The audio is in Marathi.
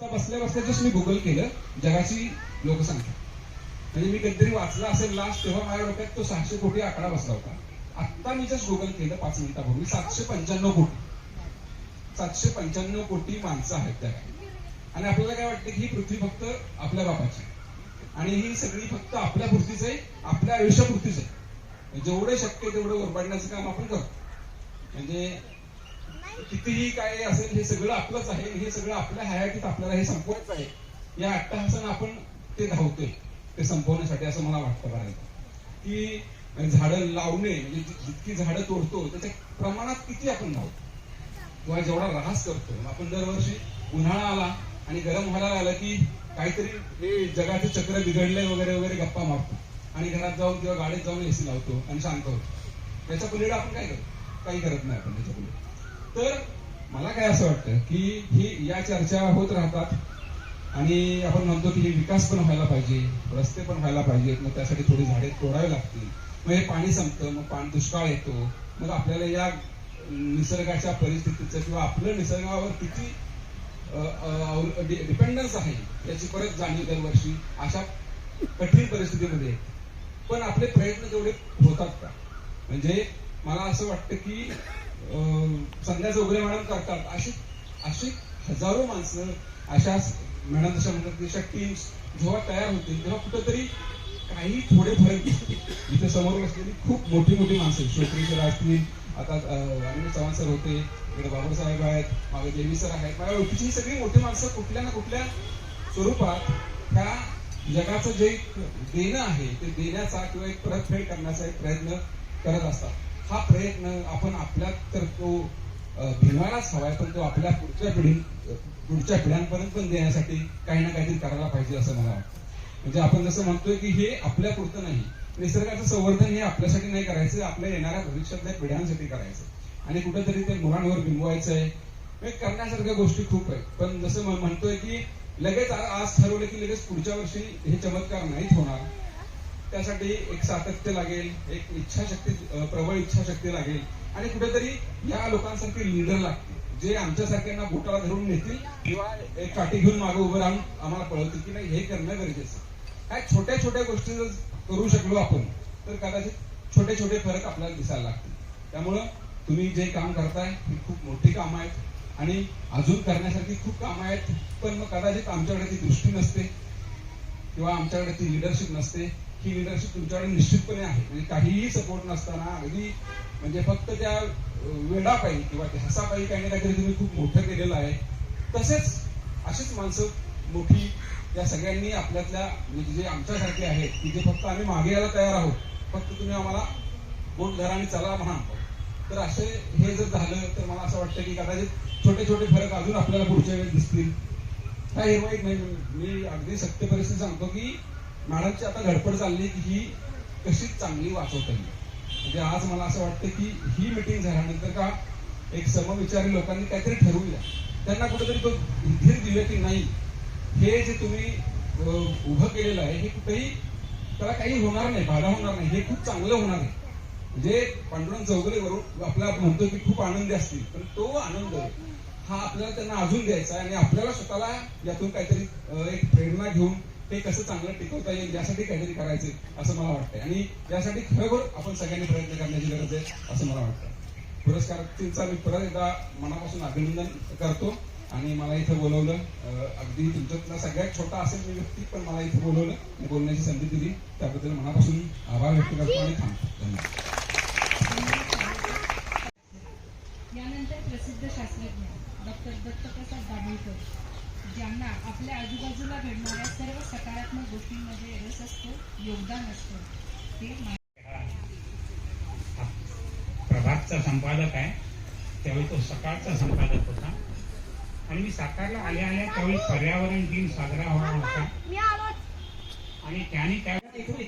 आता बसल्या बसल्याच मी गुगल केलं. जगाची लोकसंख्या. म्हणजे मी कधीतरी वाचलं असेल लास्ट तेव्हा माझ्या डोक्यात तो सहाशे कोटी आकडा बसला होता. आत्ता मी जस्ट गुगल केलं पाच मिनिटापूर्वी. सातशे पंच्याण्णव कोटी. सातशे पंच्याण्णव कोटी माणसं आहेत त्या. आणि आपल्याला काय वाटतं की ही पृथ्वी फक्त आपल्या बापाची आणि ही सगळी फक्त आपल्या पुरतीच आहे आपल्या आयुष्यापुरतीच आहे. जेवढे शक्य तेवढं ओरबाडण्याचं काम आपण करतो. म्हणजे कितीही काय असेल हे सगळं आपलंच आहे. हे सगळं आपल्या हयातीत आपल्याला हे संपवायचं आहे. या अट्टहासानं आपण ते धावतोय. ते संपवण्यासाठी असं मला वाटतं बघायला की झाडं लावणे म्हणजे जितकी झाडं तोडतो त्याच्या प्रमाणात किती आपण धावतो किंवा जेवढा ऱ्हास करतो आपण दरवर्षी उन्हाळा आला आणि गरम व्हायला आला की काहीतरी हे जगाचं चक्र बिघडलंय वगैरे वगैरे गप्पा मारतो. आणि घरात जाऊन किंवा गाडीत जाऊन एसी लावतो आणि शांत होतो. त्याच्या पलीकडे आपण काय करतो? काही करत नाही आपण त्याच्या पलीकडे तर मला काय असं वाटतं की ही या चर्चा होत राहतात आणि आपण म्हणतो की विकास पण व्हायला पाहिजे रस्ते पण व्हायला पाहिजेत मग त्यासाठी थोडी झाडे तोडावी लागतील. मग हे पाणी संपतं मग पाणी दुष्काळ येतो मग आपल्याला या निसर्गाच्या परिस्थितीचं किंवा आपलं निसर्गावर किती डिपेंडन्स आहे याची परत जाणीव दरवर्षी अशा कठीण परिस्थितीमध्ये. पण आपले प्रयत्न तेवढे होतात का? म्हणजे मला असं वाटतं की संध्या चौगुले मॅडम करतात. अशी अशी हजारो माणसं अशा मॅडम जशा म्हणतात तशा टीम्स जेव्हा तयार होतील तेव्हा कुठंतरी काही थोडे फरक इथे समोर असलेली खूप मोठी मोठी माणसं शोकरी सर असतील आता अं, अनिल चव्हाण सर होते इकडे बाबासाहेब आहेत मागे देवी सर आहेत. माझ्या ओळखीची सगळी मोठी माणसं कुठल्या ना कुठल्या स्वरूपात त्या जगाचं जे देणं आहे ते देण्याचा किंवा एक परतफेड करण्याचा एक प्रयत्न करत असतात. हा प्रयत्न आपण आपल्यात तर तो अं, हवाय पण तो आपल्या पुढच्या पिढी पुढच्या पिढ्यांपर्यंत पण देण्यासाठी काही ना काहीतरी करायला पाहिजे असं मला वाटतं. म्हणजे आपण जसं म्हणतोय की हे आपल्या पुरतं नाही. निसर्गाचं संवर्धन हे आपल्यासाठी नाही करायचं आपल्या येणाऱ्या भविष्यातल्या पिढ्यांसाठी करायचं. आणि कुठेतरी ते मुलांवर बिंबवायचं आहे करण्यासारख्या गोष्टी खूप आहेत. पण जसं म्हणतोय की लगेच आज ठरवलं की लगेच पुढच्या वर्षी हे चमत्कार नाहीच होणार. त्यासाठी एक सातत्य लागेल एक इच्छाशक्ती प्रबळ इच्छाशक्ती लागेल. आणि कुठेतरी या लोकांसारखे लीडर लागतील. जे आमच्यासारख्यांना बोटाला धरून नेतील किंवा एक काठी घेऊन मागे उभं राहून आम्हाला कळवतील की नाही हे करणं गरजेचं काय छोट्या छोट्या गोष्टी जर करू शकलो आपण तर कदाचित छोटे छोटे फरक आपल्याला दिसायला लागतील. त्यामुळं तुम्ही जे काम करताय ही खूप मोठी कामं आहेत. आणि अजून करण्यासाठी खूप कामं आहेत पण मग कदाचित आमच्याकडे ती दृष्टी नसते. किंवा आमच्याकडे ती लिडरशिप नसते. ही लिडरशिप तुमच्याकडे निश्चितपणे आहे. म्हणजे काहीही सपोर्ट नसताना अगदी म्हणजे फक्त त्या अं, वेडापायी किंवा त्या काही ना काहीतरी तुम्ही खूप मोठं केलेलं आहे. तसेच अशीच माणसं मोठी या सगळ्यांनी आपल्यातल्या म्हणजे जे आमच्यासारखे आहेत की जे फक्त आम्ही मागे यायला तयार आहोत फक्त तुम्ही आम्हाला बोट धरा आणि चला म्हणा. तर असे हे जर झालं तर मला असं वाटतं की कदाचित छोटे छोटे फरक अजून आपल्याला पुढच्या वेळेस दिसतील. हा हिरवाईक नाही मी अगदी सत्य परिस्थिती सांगतो की मॅडमची आता धडपड चालली की ही कशीच चांगली वाचवता येईल. म्हणजे आज मला असं वाटतं की ही मिटिंग झाल्यानंतर का एक समविचारी लोकांनी काहीतरी ठरवूया त्यांना कुठेतरी तो धीर दिलं की नाही हे जे तुम्ही उभं केलेलं आहे हे कुठेही त्याला काही होणार नाही बाधा होणार नाही हे खूप चांगलं होणार आहे. म्हणजे पांडुरंग चौगले वरून आपला म्हणतो की खूप आनंदी असतील पण तो आनंद हा आपल्याला त्यांना अजून द्यायचा आहे आणि आपल्याला स्वतःला यातून काहीतरी एक प्रेरणा घेऊन ते कसं चांगलं टिकवता येईल यासाठी काहीतरी करायचं असं मला वाटतंय. आणि यासाठी खरोखर आपण सगळ्यांनी प्रयत्न करण्याची गरज आहे असं मला वाटतं पुरस्कारार्थींचा मी परत एकदा मनापासून अभिनंदन करतो आणि मला इथं बोलवलं अगदी तुमच्यातला सगळ्यात छोटा असेल मी व्यक्ती पण मला इथं बोलवलं बोलण्याची संधी दिली. त्याबद्दल मनापासून आभार व्यक्त करतो आणि थांबतो. धन्यवाद. यानंतर प्रसिद्ध शास्त्रज्ञ. डॉक्टर दत्तप्रसाद दाभोळकर ज्यांना आपल्या आजूबाजूला घडणाऱ्या सर्व सकारात्मक गोष्टींमध्ये रस असतो योगदान असतं ते प्रभातचा संपादक आहे त्यावेळी तो सकाळचा संपादक होता आणि मी साकारला आल्या आल्या त्यावेळी पर्यावरण दिन साजरा व्हावा होता आणि त्याने त्या इथून